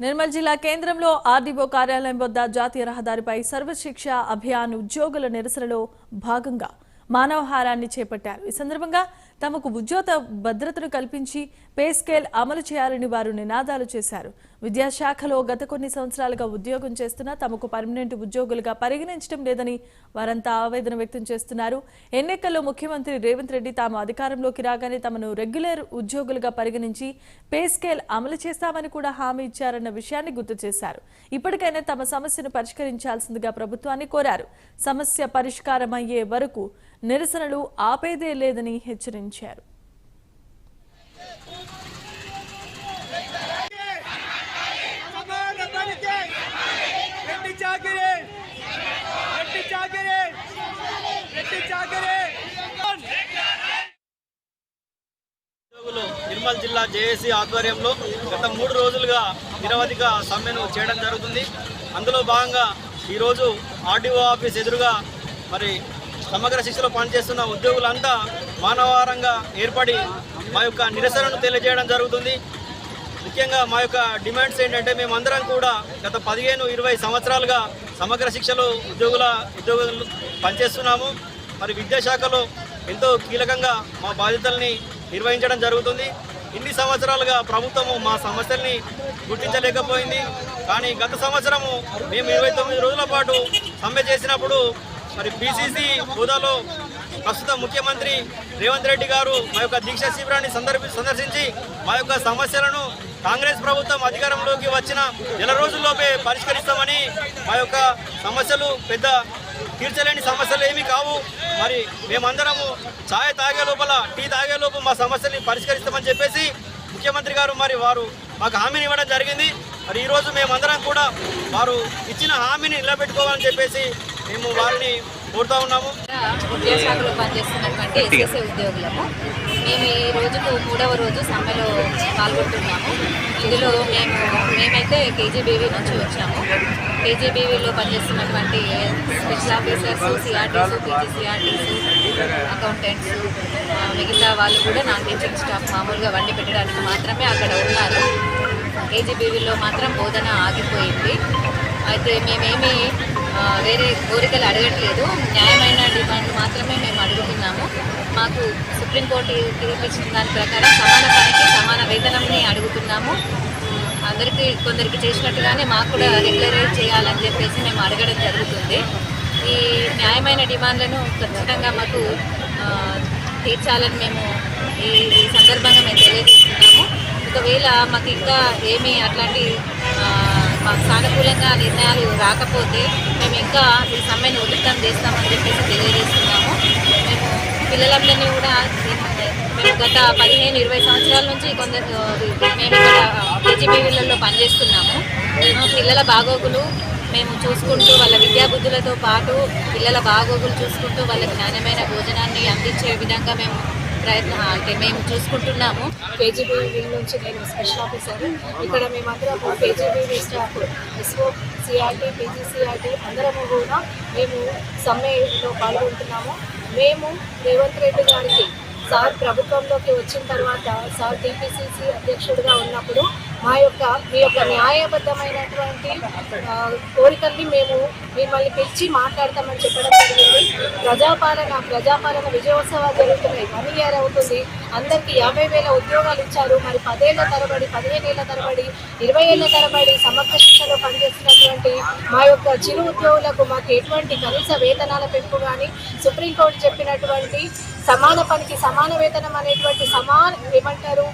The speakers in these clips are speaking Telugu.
నిర్మల్ జిల్లా కేంద్రంలో ఆర్డీఓ కార్యాలయం వద్ద జాతీయ రహదారిపై సర్వశిక్ష అభియాన్ ఉద్యోగుల నిరసనలో భాగంగా మానవహారాన్ని చేపట్టారు. ఈ సందర్భంగా తమకు ఉద్యోగ భద్రతను కల్పించి పే స్కేల్ అమలు చేయాలని వారు నినాదాలు చేశారు. విద్యాశాఖలో గత కొన్ని సంవత్సరాలుగా ఉద్యోగం చేస్తున్నా తమకు పర్మనెంట్ ఉద్యోగులుగా పరిగణించడం లేదని వారంతా ఆవేదన వ్యక్తం చేస్తున్నారు. ఎన్నికల్లో ముఖ్యమంత్రి రేవంత్ రెడ్డి తాము అధికారంలోకి రాగానే తమను రెగ్యులర్ ఉద్యోగులుగా పరిగణించి పే స్కేల్ అమలు చేస్తామని కూడా హామీ ఇచ్చారన్న విషయాన్ని గుర్తు చేశారు. ఇప్పటికైనా తమ సమస్యను పరిష్కరించాల్సిందిగా ప్రభుత్వాన్ని కోరారు. సమస్య పరిష్కారం అయ్యే వరకు నిరసనలు ఆపేదే లేదని హెచ్చరించారు. నిర్మల్ జిల్లా జేఏసీ ఆధ్వర్యంలో గత మూడు రోజులుగా నిరవధిక సమ్మెను చేయడం జరుగుతుంది. అందులో భాగంగా ఈరోజు ఆర్డీఓ ఆఫీస్ ఎదురుగా మరి సమగ్ర శిక్షలో పనిచేస్తున్న ఉద్యోగులంతా మానవారంగా ఏర్పడి మా యొక్క నిరసనను తెలియజేయడం జరుగుతుంది. ముఖ్యంగా మా యొక్క డిమాండ్స్ ఏంటంటే మేమందరం కూడా గత పదిహేను ఇరవై సంవత్సరాలుగా సమగ్ర శిక్షలో ఉద్యోగుల ఉద్యోగులు పనిచేస్తున్నాము. మరి విద్యాశాఖలో ఎంతో కీలకంగా మా బాధ్యతల్ని నిర్వహించడం జరుగుతుంది. ఇన్ని సంవత్సరాలుగా ప్రభుత్వము మా సమస్యల్ని గుర్తించలేకపోయింది. కానీ గత సంవత్సరము మేము ఇరవై తొమ్మిది రోజుల పాటు సమ్మె చేసినప్పుడు మరి పిసిసి హోదాలో ప్రస్తుత ముఖ్యమంత్రి రేవంత్ రెడ్డి గారు మా యొక్క దీక్ష శిబిరాన్ని సందర్భి సందర్శించి మా యొక్క సమస్యలను కాంగ్రెస్ ప్రభుత్వం అధికారంలోకి వచ్చిన నెల రోజుల్లోపే పరిష్కరిస్తామని మా యొక్క సమస్యలు పెద్ద తీర్చలేని సమస్యలు ఏమీ కావు. మరి మేమందరము ఛాయ్ తాగే లోపల టీ తాగే లోపు మా సమస్యల్ని పరిష్కరిస్తామని చెప్పేసి ముఖ్యమంత్రి గారు మరి వారు మాకు హామీని ఇవ్వడం జరిగింది. మరి ఈరోజు మేమందరం కూడా వారు ఇచ్చిన హామీని నిలబెట్టుకోవాలని చెప్పేసి మేము వారిని కోరుతా ఉన్నాము. విద్యాశాఖలో పనిచేస్తున్నటువంటి ఎస్ఎస్ఏ ఉద్యోగులము మేము ఈ రోజుకు మూడవ రోజు సమ్మెలో పాల్గొంటున్నాము. ఇందులో మేము మేమైతే కేజీబీవీ నుంచి వచ్చాము. కేజీబీవీలో పనిచేస్తున్నటువంటి special officers CRTs PGCRTs accountants మిగతా వాళ్ళు కూడా నాన్ టీచింగ్ స్టాఫ్ మామూలుగా వండి పెట్టడానికి మాత్రమే అక్కడ ఉన్నారు. కేజీబీవీలో మాత్రం బోధన ఆగిపోయింది. అయితే మేమేమి వేరే కోరికలు అడగట్లేదు. న్యాయమైన డిమాండ్ మాత్రమే మేము అడుగుతున్నాము. మాకు సుప్రీంకోర్టు తీర్పిచ్చిన దాని ప్రకారం సమాన పనికి సమాన వేతనంని అడుగుతున్నాము. అందరికీ కొందరికి చేసినట్టుగానే మాకు కూడా రెగ్యులరైజ్ చేయాలని చెప్పేసి మేము అడగడం జరుగుతుంది. ఈ న్యాయమైన డిమాండ్లను ఖచ్చితంగా మాకు తీర్చాలని మేము ఈ సందర్భంగా మేము తెలియజేస్తున్నాము. ఒకవేళ మాకు ఇంకా ఏమీ అట్లాంటి మాకు సానుకూలంగా నిర్ణయాలు రాకపోతే మేము ఇంకా ఈ సమ్మెను ఉధృతం చేస్తామని చెప్పేసి తెలియజేస్తున్నాము. మేము పిల్లలందరినీ కూడా మేము గత పదిహేను ఇరవై సంవత్సరాల నుంచి కొందరు మేము ఇక్కడ కేజీబీవీలలో పనిచేస్తున్నాము. పిల్లల బాగోగులు మేము చూసుకుంటూ వాళ్ళ విద్యాబుద్ధులతో పాటు పిల్లల బాగోగులు చూసుకుంటూ వాళ్ళకి నాణ్యమైన భోజనాన్ని అందించే విధంగా మేము ప్రయత్నం అంటే మేము చూసుకుంటున్నాము. కేజీబీ నుంచి నేను స్పెషల్ ఆఫీసర్. ఇక్కడ మేమందరం KGB staff SO CRT PGCRT అందరము కూడా మేము సమ్మెలో పాల్గొంటున్నాము. మేము రేవంత్ రెడ్డి గారికి సార్ ప్రభుత్వంలోకి వచ్చిన తర్వాత సార్ టీపీసీసీ అధ్యక్షుడిగా ఉన్నప్పుడు మా యొక్క మీ యొక్క న్యాయబద్ధమైనటువంటి కోరికల్ని మేము మిమ్మల్ని పిలిచి మాట్లాడతామని చెప్పడం జరిగింది. ప్రజాపాలన ప్రజాపాలన విజయోత్సవాలు జరుగుతున్నాయి. వన్ ఇయర్ అవుతుంది. అందరికీ యాభై వేల ఉద్యోగాలు ఇచ్చారు. మరి పదేళ్ళ తరబడి పదిహేను ఏళ్ళ తరబడి ఇరవై ఏళ్ళ తరబడి సమగ్ర శిక్షలో పనిచేస్తున్నటువంటి మా యొక్క చిరు ఉద్యోగులకు మాకు ఎటువంటి కనీస వేతనాల పెంపు కానీ సుప్రీంకోర్టు చెప్పినటువంటి సమాన పనికి సమాన వేతనం అనేటువంటి సమాన ఏమంటారు?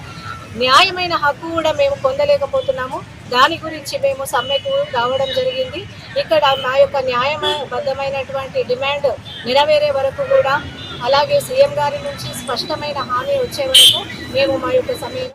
న్యాయమైన హక్కు కూడా మేము పొందలేకపోతున్నాము. దాని గురించి మేము సమ్మెకు రావడం జరిగింది. ఇక్కడ మా యొక్క న్యాయబద్ధమైనటువంటి డిమాండ్ నెరవేరే వరకు కూడా అలాగే సీఎం గారి నుంచి స్పష్టమైన హామీ వచ్చే వరకు మేము మా యొక్క సమయం